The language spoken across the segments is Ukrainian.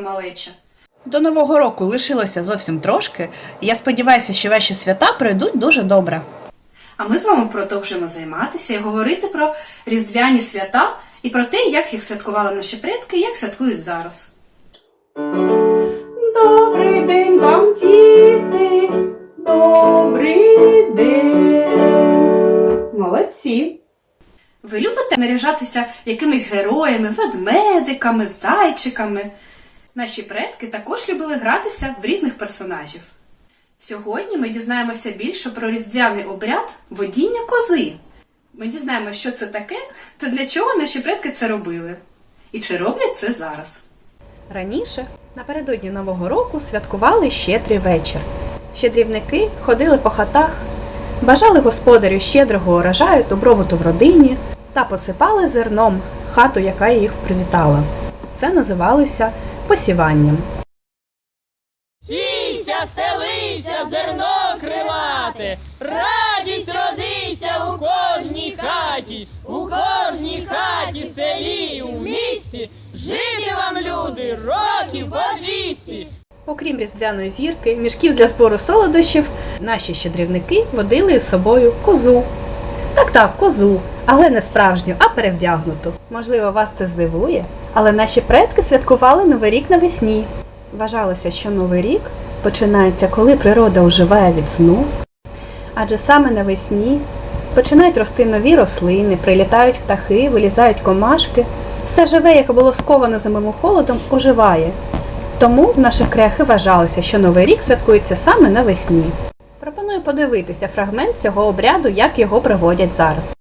малеча. До Нового року лишилося зовсім трошки, і я сподіваюся, що ваші свята пройдуть дуже добре. А ми з вами продовжимо займатися і говорити про різдвяні свята і про те, як їх святкували наші предки і як святкують зараз. Добрий день вам, діти! Добрий день! Молодці! Ви любите наряжатися якимись героями, ведмедиками, зайчиками. Наші предки також любили гратися в різних персонажів. Сьогодні ми дізнаємося більше про різдвяний обряд водіння кози. Ми дізнаємося, що це таке та для чого наші предки це робили. І чи роблять це зараз. Раніше, напередодні Нового року, святкували щедрий вечір. Щедрівники ходили по хатах, бажали господарю щедрого урожаю, добробуту в родині та посипали зерном хату, яка їх привітала. Це називалося посіванням. Сійся, стелися, зерно крилате, радість родися у кожній хаті, у кожній хаті, селі, у місті, жити вам, люди, років по двісті. Окрім різдвяної зірки, мішків для збору солодощів, наші щедрівники водили із собою козу. Так, так, козу, але не справжню, а перевдягнуту. Можливо, вас це здивує, але наші предки святкували Новий рік навесні. Вважалося, що Новий рік починається, коли природа оживає від сну, адже саме навесні починають рости нові рослини, прилітають птахи, вилізають комашки. Все живе, яке було сковане зимовим холодом, оживає. Тому в наших краях і вважалося, що Новий рік святкується саме навесні. Пропоную подивитися фрагмент цього обряду, як його проводять зараз.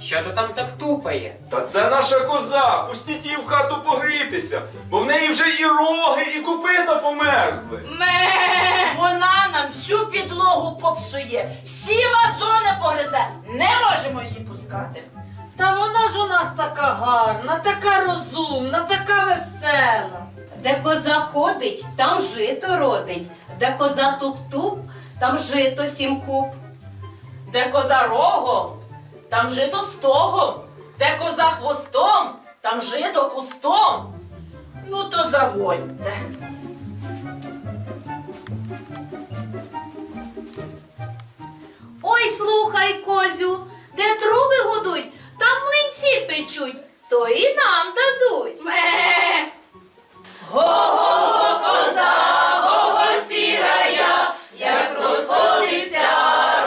Що то там так тупає? Та це наша коза, пустіть її в хату погрітися, бо в неї вже і роги, і копита померзли. Вона нам всю підлогу попсує, всі вазони погризе. Не її пускати. Та вона ж у нас така гарна, така розумна, така весела. Де коза ходить, там жито родить. Де коза туп-туп, там жито сім куб. Де коза рогом, там жито стогом, де коза хвостом, там жито кустом. Ну то заводьте. Ой, слухай, козю, де труби гудуть, там млинці печуть, то і нам дадуть. Го-го, коза, го-го, сірая, як розходиться,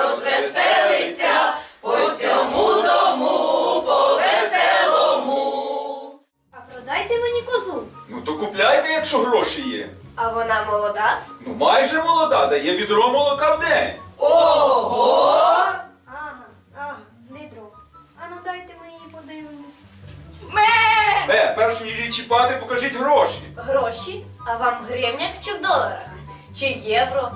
розвеселиться, по всьому дому, по веселому. А продайте мені козу. Ну то купляйте, якщо гроші є. А вона молода? Ну майже молода, дає відро молока в день. Ого! Е, перш ніж покажіть гроші. Гроші? А вам в гривнях чи в доларах? Чи євро?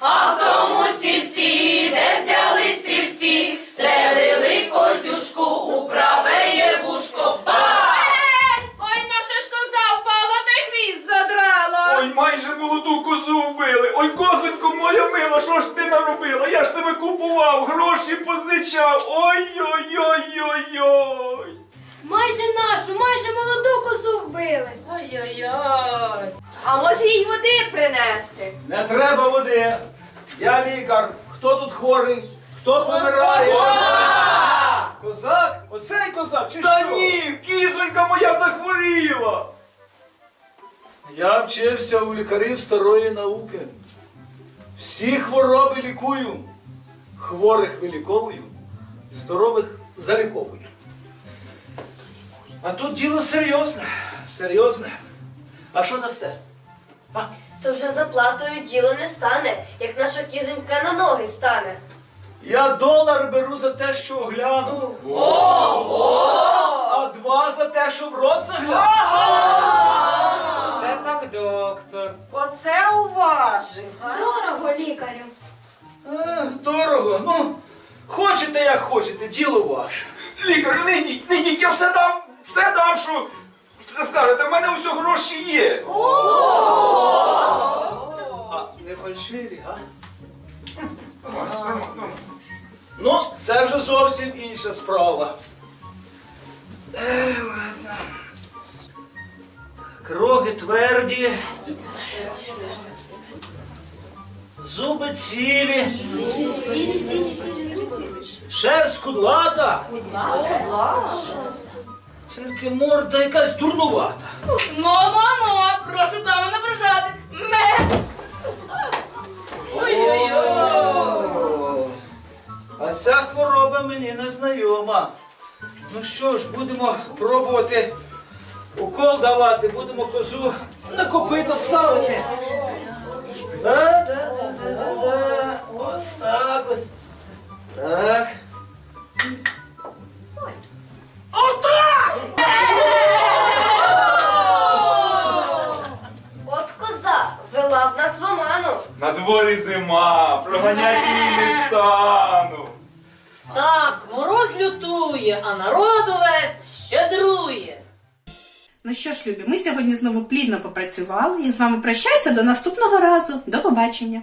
А в тому сільці, де взяли стрільці, стрелили козюшку у праве вушко. Ой, наша ж коза впала та й хвіст задрала. Ой, майже молоду козу вбили. Ой, козонько моя мила, що ж ти наробила? Я ж тебе купував, гроші позичав. Ой-ой-ой-ой-ой. Майже вбили. Ой-ой-ой. А може їй води принести? Не треба води. Я лікар. Хто тут хворий? Хто помирає? Козак? Оцей козак? Чи Та що? ні, кізонька моя захворіла. Я вчився у лікарів старої науки. Всі хвороби лікую. Хворих виліковую, здорових заліковую. А тут діло серйозне. Серйозне. А що дасте? А? То вже заплатою діло не стане, як наша кізонька на ноги стане. Я долар беру за те, що огляну. А два за те, що в рот загляну. Це так, доктор. Оце уважив. Дорого лікарю. Е, Дорого. Ну, хочете, як хочете, діло ваше. Лікар, не йдіть, не йдіть, я все дам, все дам, що скажете, в мене усього гроші є. А не фальшиві, а? Ну, це вже зовсім інша справа. Е, ладно. ноги тверді. Зуби цілі. Шерсть кудлата. Тільки морда якась дурнувата. Мамо, прошу дами не бажати. Ме. О, А ця хвороба мені не знайома. Ну що ж, будемо пробувати укол давати, будемо козу на копито ставити. Да, да, да, да, да, да. Ось так ось. Так. На дворі зима, проганяти її не стану. Так, мороз лютує, а народ увесь щедрує. Ну що ж, любі, ми сьогодні знову плідно попрацювали. Я з вами прощаюся до наступного разу. До побачення.